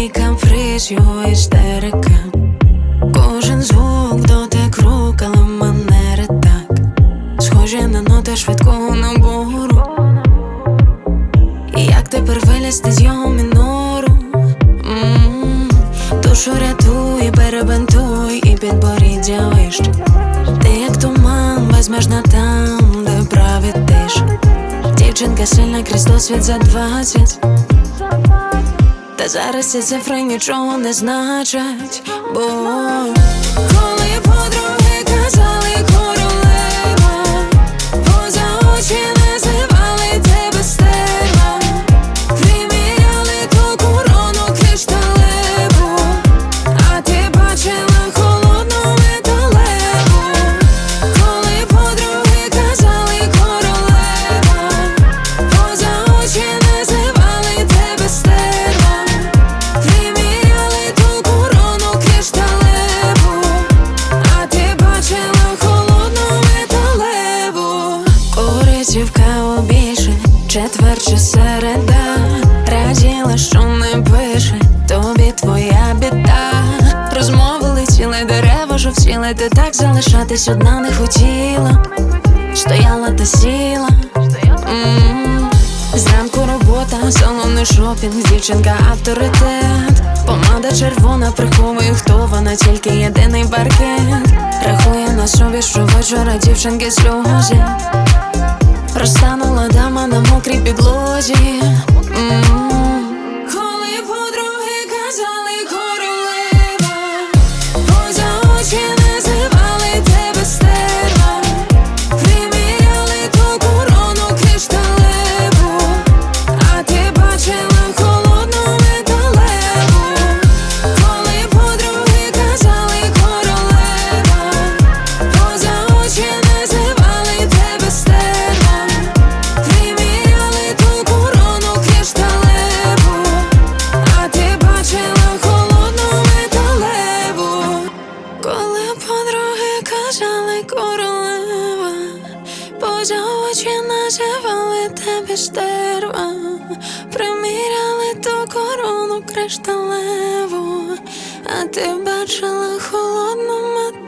Твій каприз, його істерика. Кожен звук, дотик рук, але манери так. Схожі на ноти швидкого набору тепер вилізти з його мінору М, Душу рятуй, перебинтуй і підборіддя вище. Ти як туман, безмежна там, де править тиша Дівчинка сильна крізь досвід за двадцять. Та зараз ці цифри нічого не значать, бо коли подруги так залишатись одна не хотіла. Стояла та сіла. Зранку робота, салонний шопінг, дівчинка авторитет. Помада червона приховує, хто вона, тільки єдиний паркет. Рахує на собі щовечора дівчинки сльози. Розтанула дама на мокрій підлозі. Казали королева, поза очі називали тебе стерва, приміряли ту корону кришталеву, а ти бачила холодну металеву.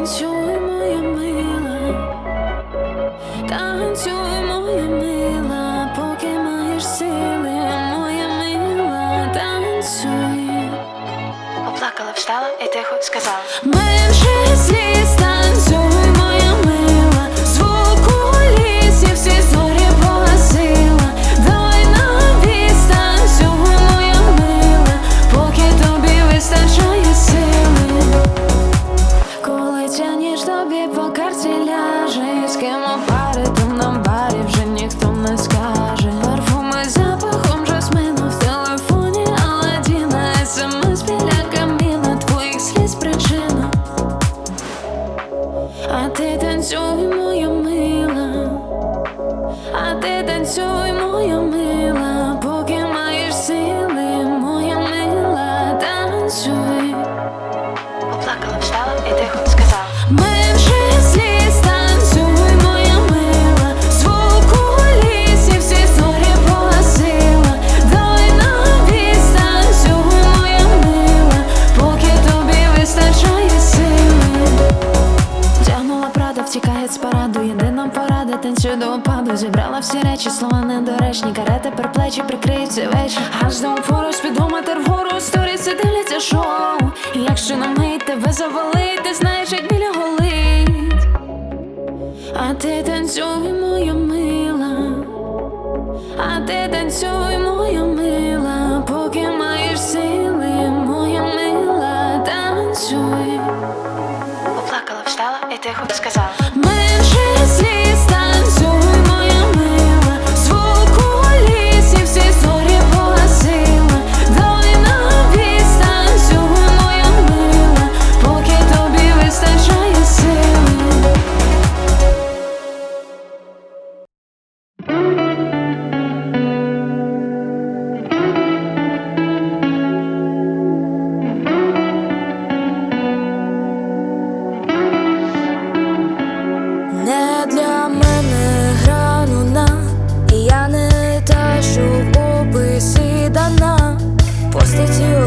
Танцюй, танцюй. Оплакала, встала і тихо сказала. Сліз танцюй, моя мила, звук у лісі, всі зорі погасила. Давай на відстань, моя мила, поки тобі вистачає сили. Тягнула прада, втікає з параду, танцюю до опаду Зібрала всі речі, слова недоречні Каре тепер плечі прикриються вечір Аж до упору спідометр вгору Сторіси дивляться шоу. І Якщо на мить тебе завалить, ти знаєш, як біля голить. А ти танцюй, моя мила, а ти танцюй, моя мила, поки маєш сили, моя мила, танцюй. Поплакала, встала і тихо сказала.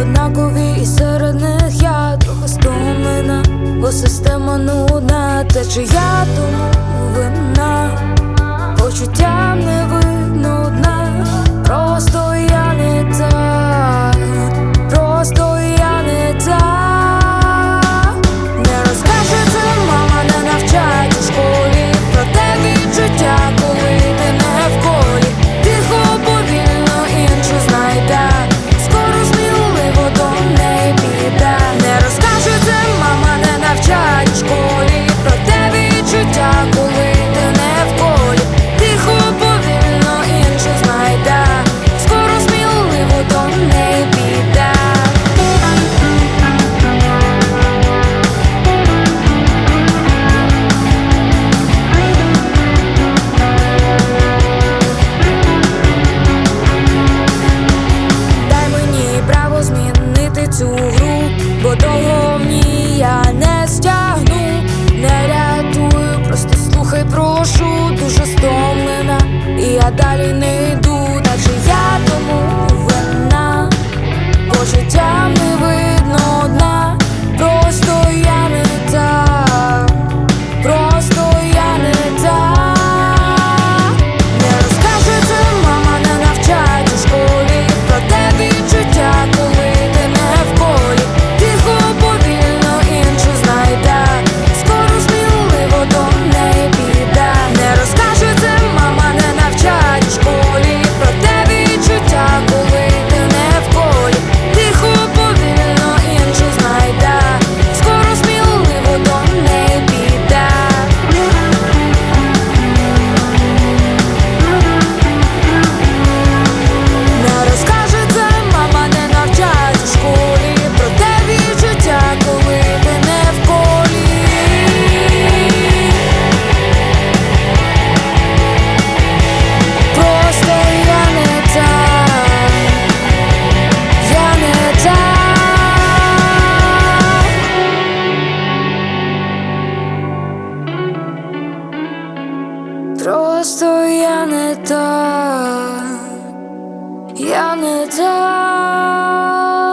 однакові, і серед них я трохи стомлена, бо система нудна, течія тому вина почуття. і я далі не. Down. dark